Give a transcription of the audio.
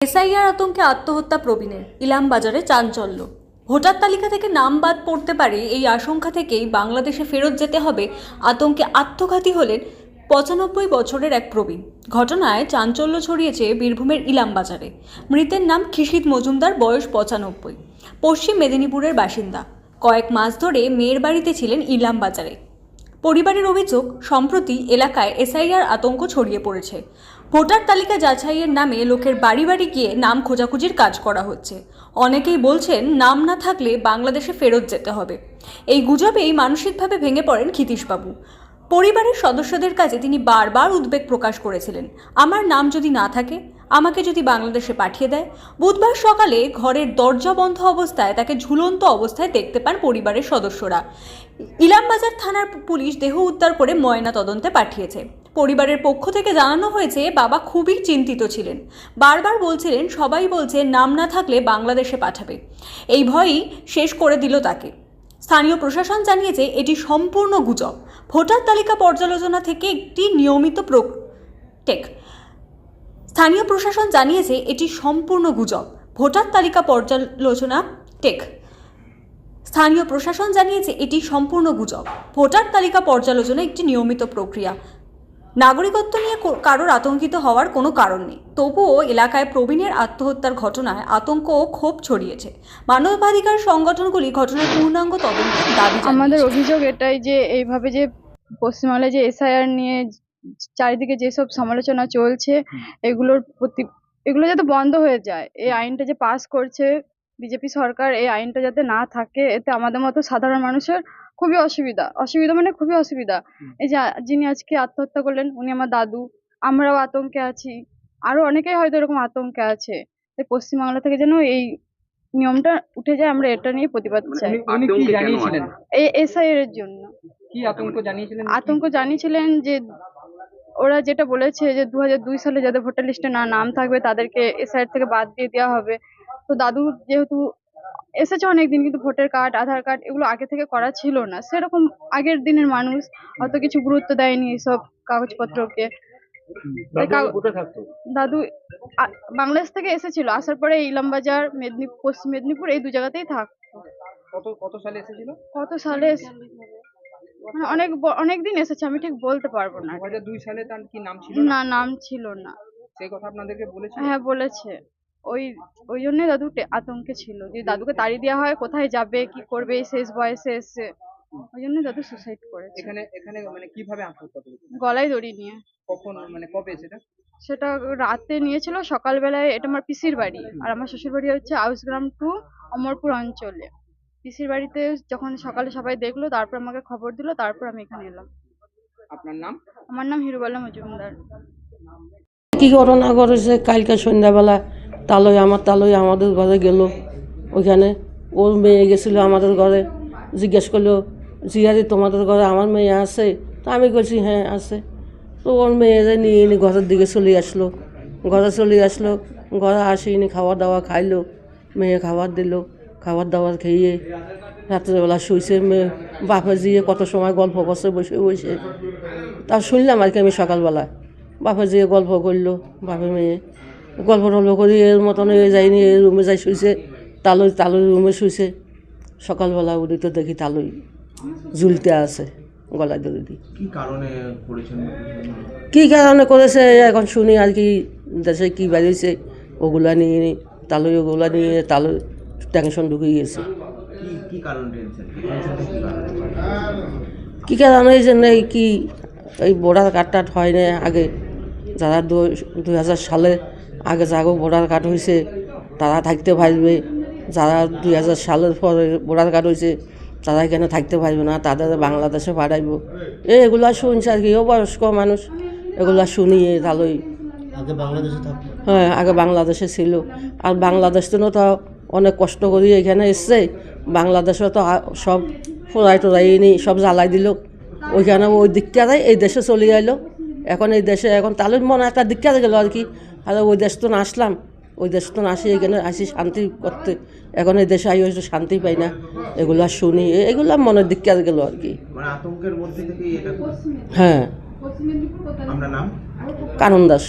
SIR আতঙ্কে আত্মহত্যা প্রবীণের ইলামবাজারে চাঞ্চল্য। ভোটার তালিকা থেকে নাম বাদ পড়তে পারে এই আশঙ্কা থেকেই বাংলাদেশে ফেরত যেতে হবে আতঙ্কে আত্মঘাতী হলেন পঁচানব্বই বছরের এক প্রবীণ। ঘটনায় চাঞ্চল্য ছড়িয়েছে বীরভূমের ইলামবাজারে মৃতের নাম খিসিত মজুমদার, বয়স পঁচানব্বই। পশ্চিম মেদিনীপুরের বাসিন্দা। কয়েক মাস ধরে মেয়ের বাড়িতে ছিলেন ইলামবাজারে পরিবারের অভিযোগ, সম্প্রতি এলাকায় এসআইআর আতঙ্ক ছড়িয়ে পড়েছে। ভোটার তালিকা যাচাইয়ের নামে লোকের বাড়ি বাড়ি গিয়ে নাম খোঁজাখুঁজির কাজ করা হচ্ছে। অনেকেই বলছেন নাম না থাকলে বাংলাদেশে ফেরত যেতে হবে। এই গুজবেই মানসিকভাবে ভেঙে পড়েন ক্ষিতীশবাবু। পরিবারের সদস্যদের কাছে তিনি বারবার উদ্বেগ প্রকাশ করেছিলেন। আমার নাম যদি না থাকে, আমাকে যদি বাংলাদেশে পাঠিয়ে দেয়, বুধবার সকালে ঘরের দরজা বন্ধ অবস্থায় তাকে ঝুলন্ত অবস্থায় দেখতে পান পরিবারের সদস্যরা। ইলামবাজার থানার পুলিশ দেহ উদ্ধার করে ময়না তদন্তে পাঠিয়েছে। পরিবারের পক্ষ থেকে জানানো হয়েছে, বাবা খুবই চিন্তিত ছিলেন। বারবার বলছিলেন, সবাই বলছে নাম না থাকলে বাংলাদেশে পাঠাবে। এই ভয়ই শেষ করে দিল তাকে। স্থানীয় প্রশাসন জানিয়েছে, এটি সম্পূর্ণ গুজব। ভোটার তালিকা পর্যালোচনা থেকে একটি নিয়মিত প্র টেক। স্থানীয় প্রশাসন জানিয়েছে, এটি সম্পূর্ণ গুজব। ভোটার তালিকা পর্যালোচনা, টেক। স্থানীয় প্রশাসন জানিয়েছে, এটি সম্পূর্ণ গুজব। ভোটার তালিকা পর্যালোচনা একটি নিয়মিত প্রক্রিয়া। নাগরিকত্ব নিয়ে কারোর আতঙ্কিত হওয়ার কোনো কারণ নেই। তবুও এলাকায় প্রবীণের আত্মহত্যার ঘটনায় আতঙ্ক ও ক্ষোভ ছড়িয়েছে। মানবাধিকার সংগঠনগুলি ঘটনার পূর্ণাঙ্গ তদন্তের দাবি আমাদের অভিযোগ এটাই যে, এইভাবে যে পশ্চিমবাংলায় যে এসআইআর নিয়ে চারিদিকে যেসব সমালোচনা চলছে, এগুলোর প্রতি, এগুলো যাতে বন্ধ হয়ে যায়, এই আইনটা যে পাস করছে বিজেপি সরকার, এই আইনটা যাতে না থাকে, এতে আমাদের মতো সাধারণ মানুষের খুবই অসুবিধা। অসুবিধা মানে খুবই অসুবিধা। এই যে যিনি আজকে আত্মহত্যা করলেন উনি আমার দাদু। আমরাও আতঙ্কে আছি। আরও অনেকেই হয়তো এরকম আতঙ্কে আছে। তাই পশ্চিমবাংলা থেকে যেন এই নিয়মটা উঠে যায় আমরা এটা নিয়ে প্রতিবাদ চাই। জানিয়েছিলেন? এই এসআইআর এর জন্য। কি আতঙ্ক জানিয়েছিলেন আতঙ্ক জানিয়েছিলেন যে ওরা যেটা বলেছে যে দু দুই সালে যাদের ভোটার লিস্টে না নাম থাকবে তাদেরকে এসআইআর থেকে বাদ দিয়ে দেওয়া হবে। তো দাদু যেহেতু এসেছে অনেকদিন কিন্তু ভোটার কার্ড আধার কার্ড এগুলো আগে থেকে করা ছিল না। সেরকম আগের দিনের মানুষ অত কিছু গুরুত্ব দেয়নি এইসব কাগজপত্রকে। থাকতো? দাদু বাংলাদেশ থেকে এসেছিল আসার পরে ইলামবাজার মেদিনীপুর পশ্চিম মেদিনীপুর এই দু জায়গাতেই থাক কত কত সালে এসেছিল? কত সালে এসে- মানে অনেক অনেক দিন এসেছে আমি ঠিক বলতে পারব না। দু হাজার দুই সালে তার কি নাম ছিল না নাম ছিল না। সেই কথা আপনাদেরকে বলেছিল? হ্যাঁ বলেছে। ওই ওই জন্যই দাদু আতঙ্কে ছিল যে দাদুকে তাড়িয়ে দেওয়া হয় কোথায় যাবে কি করবে এই শেষ বয়সে এসে। ওই জন্য দাদু সুসাইড করেছে। এখানে এখানে মানে কীভাবে আত্মহত্যা করেছিল গলায় দড়ি নিয়ে। কখন মানে কবে সেটা? সেটা রাতে নিয়েছিল সকালবেলায় এটা আমার পিসির বাড়ি। আর আমার শ্বশুর বাড়ি হচ্ছে আউসগ্রাম টু অমরপুর অঞ্চলে। পিসির বাড়িতে যখন সকালে সবাই দেখল তারপর আমাকে খবর দিলো তারপর আমি এখানে এলাম। আপনার নাম? আমার নাম হিরুবালা মজুমদার। কি ঘটনা করেছে কালকে সন্ধ্যাবেলা তালই আমার, তালই আমাদের ঘরে গেল। ওইখানে ওর মেয়ে গেছিল আমাদের ঘরে, জিজ্ঞেস করল জিয়ারি তোমাদের ঘরে আমার মেয়ে আছে? তো আমি বলছি হ্যাঁ আছে। তো ওর মেয়েরে নিয়ে এনে ঘরের দিকে চলে আসলো। ঘরে চলে আসলো, ঘরে আসিনি খাওয়া দাওয়া খাইলো। মেয়ে খাবার দিল, খাবার দাবার খেয়ে রাত্রেবেলা শুইছে মেয়ে। বাপে জিয়ে কত সময় গল্প করছে, বসে বসে। তা শুনলাম আর কি আমি সকালবেলা বাপে যেয়ে গল্প করল বাপে মেয়ে। গল্প টল্প করে এর মতন এ যায়নি এই রুমে যাই শুইছে তালই তালই রুমে শুইছে। সকালবেলা উঠে তো দেখি তালই ঝুলতে আছে গলায় দড়ি কি কারণে করেছেন? কী কারণে করেছে এখন শুনি আর কি দেশে কী বেরিয়েছে ওগুলা নিয়ে নি তালই ওগুলা নিয়ে তালই টেনশন ঢুকে গিয়েছে কি কারণ এই জন্য কি এই বোর্ডার কার্ডটা হয় না আগে যারা দুই হাজার সালে আগে যাগো বোর্ডার কার্ড হয়েছে তারা থাকতে পারবে। যারা দুই হাজার সালের পরে বোর্ডার কার্ড হয়েছে তারা এখানে থাকতে পারবে না তাদের বাংলাদেশে পাঠাইব। এই এগুলা শুনছে আর কি ও বয়স্ক মানুষ এগুলা শুনিয়ে তাহলেই আগে বাংলাদেশে থাকতো। হ্যাঁ আগে বাংলাদেশে ছিল। আর বাংলাদেশ তো তো অনেক কষ্ট করে এখানে এসছে। বাংলাদেশে তো সব ফোড়াই টোড়াই নি সব জ্বালাই দিল। ওইখানে ওই দিকটারাই এই দেশে চলে আইলো। এখন এই দেশে এখন তাহলে মনে একটা দীক্ষা গেল আর কি। তাহলে ওই দেশ তো না আসলাম ওই দেশ তো না আসি এখানে আসি শান্তি করতে। এখন এই দেশে আই হয়েছে শান্তি পাই না এগুলা শুনি এগুলো মনের দিকটারে গেল আর কি। মানে। হ্যাঁ। কানন দাস।